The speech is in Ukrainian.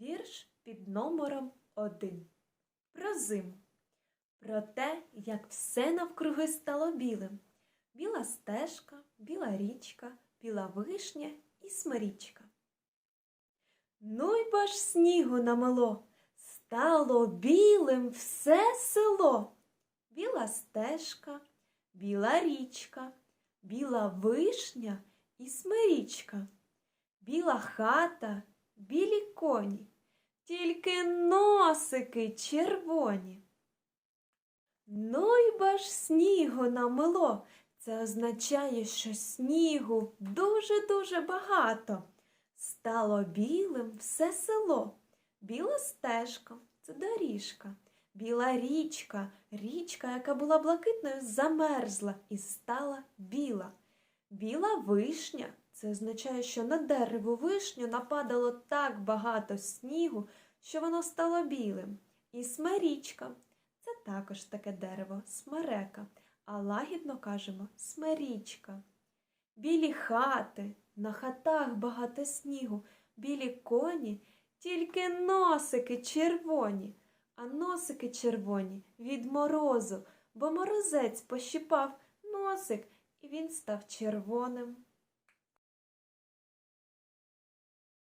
Вірш під номером один. Про зиму. Про те, як все навкруги стало білим. Біла стежка, біла річка, біла вишня і смирічка. Ну й бо ж снігу намело, стало білим все село. Біла стежка, біла річка, біла вишня і смирічка, біла хата, білі коні, тільки носики червоні. Ну й ба ж снігу намело. Це означає, що снігу дуже-дуже багато. Стало білим все село. Біла стежка це доріжка. Біла річка, річка, яка була блакитною, замерзла і стала біла. Біла вишня це означає, що на дерево вишню нападало так багато снігу, що воно стало білим. І смирічка це також таке дерево, смерека, а лагідно кажемо смирічка. Білі хати, на хатах багато снігу, білі коні, тільки носики червоні, а носики червоні від морозу, бо морозець пощипав носик, і він став червоним.